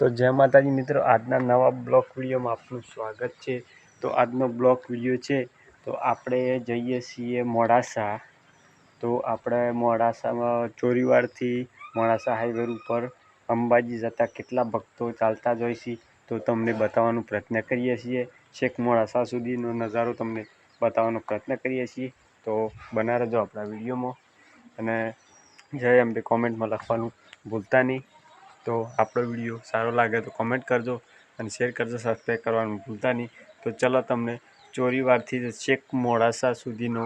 તો જય માતાજી મિત્રો, આજના નવા બ્લોક વિડીયોમાં આપનું સ્વાગત છે. તો આજનો બ્લોક વીડિયો છે, તો આપણે જઈએ છીએ મોડાસા. તો આપણે મોડાસામાં ચોરીવાડથી મોડાસા હાઈવે ઉપર અંબાજી જતા કેટલા ભક્તો ચાલતા જ હોય છે, તો તમને બતાવવાનો પ્રયત્ન કરીએ છીએ. છેક મોડાસા સુધીનો નજારો તમને બતાવવાનો પ્રયત્ન કરીએ છીએ. તો બના રહેજો આપણા વિડીયોમાં. અને જય અંબે કોમેન્ટમાં લખવાનું ભૂલતા નહીં. તો આપણો વીડિયો સારો લાગે તો કોમેન્ટ કરજો અને શેર કરજો સબસ્ક્રાઈબ કરવાનું ભૂલતા નહીં. તો ચલો તમને ચોરીવારથી છેક મોડાસા સુધીનો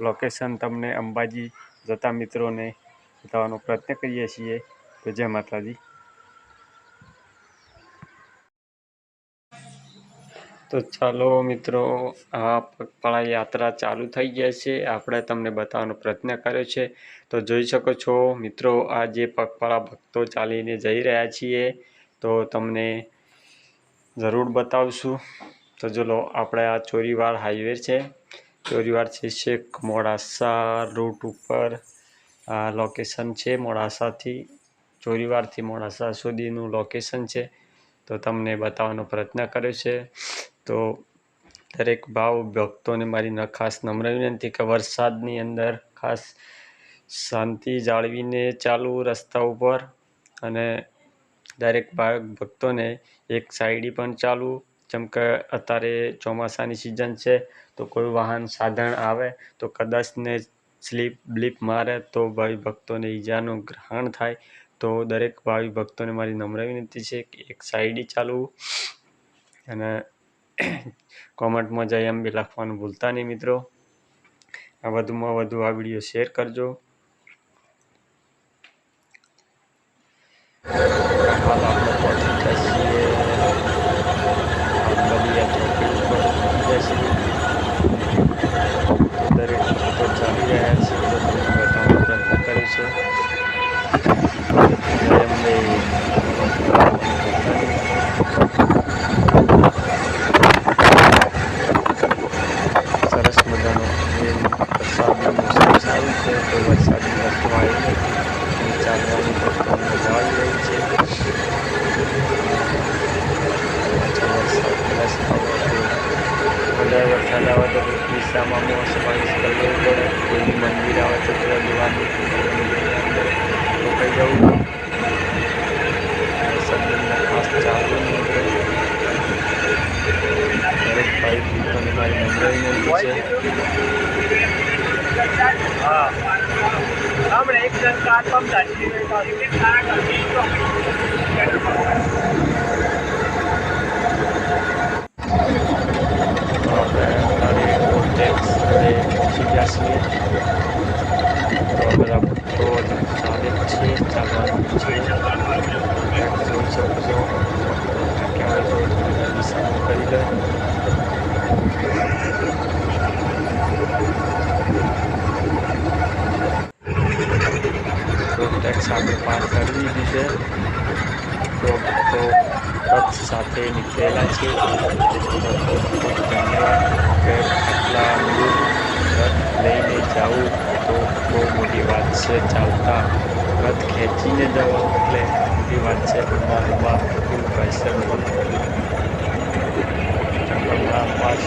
લોકેશન તમને અંબાજી જતા મિત્રોને બતાવવાનો પ્રયત્ન કરીએ છીએ. તો જય માતાજી. તો ચાલો મિત્રો આ પગપાળા યાત્રા ચાલુ થઈ ગયા છે. આપણે તમને બતાવવાનો પ્રયત્ન કર્યો છે. તો જોઈ શકો છો મિત્રો, આ જે પગપાળા ભક્તો ચાલીને જઈ રહ્યા છીએ, તો તમને જરૂર બતાવશું. તો ચલો, આપણે આ ચોરીવાડ હાઈવે છે. ચોરીવાડ છે શેખ મોડાસા રૂટ ઉપર. આ લોકેશન છે મોડાસાથી, ચોરીવાડથી મોડાસા સુધીનું લોકેશન છે. તો તમને બતાવવાનો પ્રયત્ન કર્યો છે. તો દરેક ભાવ ભક્તોને મારી ખાસ નમ્ર વિનંતી કે વરસાદની અંદર ખાસ શાંતિ જાળવીને ચાલવું રસ્તા ઉપર અને દરેક ભાવ ભક્તોને એક સાઈડી પણ ચાલવું જેમ કે અત્યારે ચોમાસાની સિઝન છે, તો કોઈ વાહન સાધન આવે, તો કદાચને સ્લીપ બ્લીપ મારે, તો ભાઈ ભક્તોને ઈજાનું ગ્રહણ થાય. તો દરેક ભાવિ ભક્તોને મારી નમ્ર વિનંતી છે કે એક સાઈડી ચાલવું અને કોમેન્ટમાં જય અંબે લખવાનું ભૂલતા નહીં મિત્રો. આ વધુમાં વધુ આ વીડિયો શેર કરજો. હાલ આપણે પહોંચી ગયા છીએ આંબલિયા ચોકી ઉપર પહોંચી ગયા છીએ દરેક ભક્તો ચાલી રહ્યા છે તો તમને બતાવવાનો પ્રયત્ન કરીશું જય અંબે સરસ મજાનો એ વરસાદનું તો વરસાદની વસ્તુ આવી નથી મજા આવી રહી છે તો વધારે વરસાદ આવે તો દિશામાં મોસમાઈઝ કરવું પડે કોઈ મંદિર આવે તો ત્યાં જોવાનું અંદર રોકાઈ જવું વરસાદની ખાસ ચાલવું ભાઈ ભક્તોને મારી નમ્ર વિનંતી છે આપણે એક જણ કાર પંપ તો આપણે અત્યારે રોડ ટેક્સ અને પહોંચી ગયા છીએ તો આ બધા ભક્તો હજુ ચાલે જ છે ચાલવાનું છે ટેક્સ જોઈ શકો છો ક્યાં હોય તો દિશામાં કરી લે રોડ ટેક્સ આપણે પાર કરી દીધી છે. તો તો સાથે નીકળેલા છે. લઈને જવું તો બહુ મોટી વાત છે. ચાલતા રથ ખેંચીને જવું એટલે મોટી વાત છે. લંબા લંબા ફૂલ પૈસા જંગલના પાસ.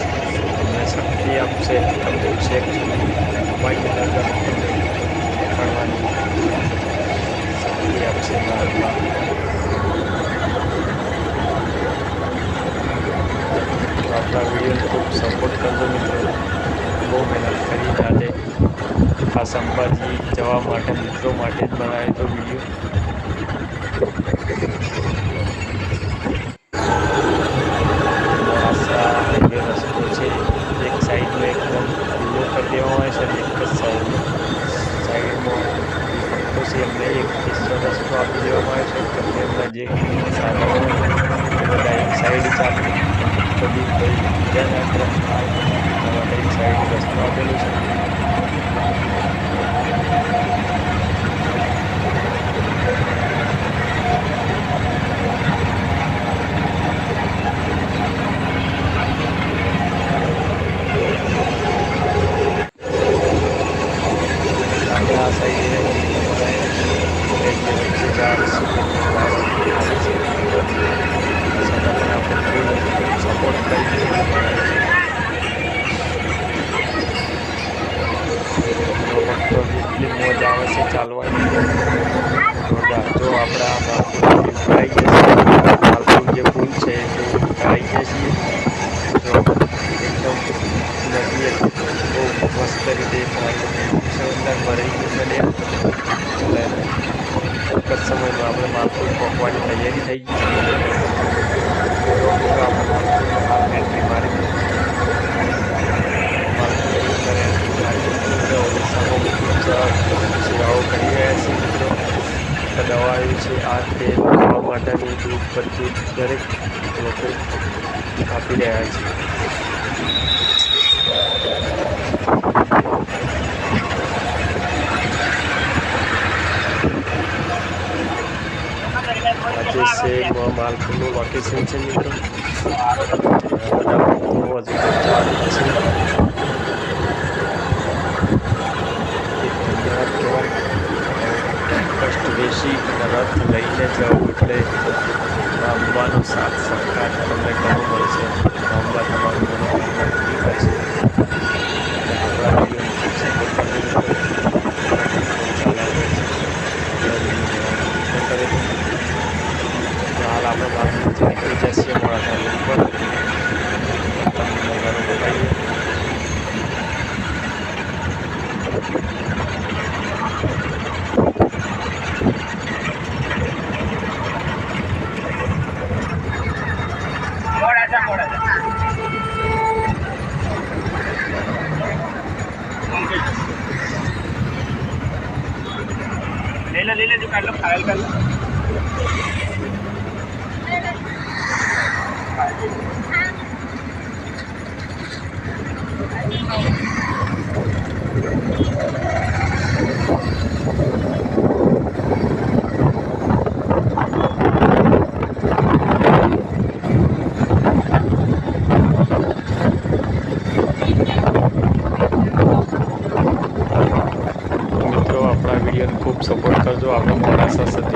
તમને શક્તિ આપશે. તમને છેક અંબાજી નગર પકડવાની શક્તિ આપશે મારા તો આપણા વિડીયોને ખૂબ સપોર્ટ કરજો મિત્રો. બહુ મહેનત કરી આજે આ સંભાજી જવા માટે, મિત્રો માટે જ બનાવ્યો હતો વીડિયો મોડાસા હાઈવે રસ્તો છે એક સાઈડનો એકદમ ખુલ્લો કરી દેવામાં આવે છે અને એક જ સાઈડ સાઈડમાં ભક્તો છે એમને એક હિસ્સો રસ્તો આપી દેવામાં આવે છે કે તેમના જે સાધનો હોય એ બધા એક સાઈડ ચાલે બધી કોઈ બીજા ના ક્રમ થાય એના માટે એક સાઈડ આ જે પુલ છે તે ભરાઈ જશે તો એકદમ નદી બહુ મસ્ત રીતે અંદર એટલે એક જ સમયમાં આપણે માલપુર પહોંચવાની તૈયારી થઈ ગઈ એન્ટ્રી મારી સેવાઓ કરી રહ્યા છીએ દવાઓ છે. આ તે ખાવા માટેની દૂધ પરથી દરેક લોકો આપી રહ્યા છે. આજે છે મ- છે મિત્રો. બધા હજુ તો ચાલુ જ છે એક ધન્યવાદ કહેવાય કષ્ટ બેસી અને રથ લઈને જવું એટલે અંબાનો સાથ સહકાર તમને ઘણો મળશે અંબા તમારું મનોકામના પૂરી કરશે આપણા હાલ આપણે બાજુ નીકળી જઈએ મોડા ઉપર તમને નજારો બતાવીએ ले लो ले लो जो कर लो फाइल कर लो Thank you. આપણો મોડાસા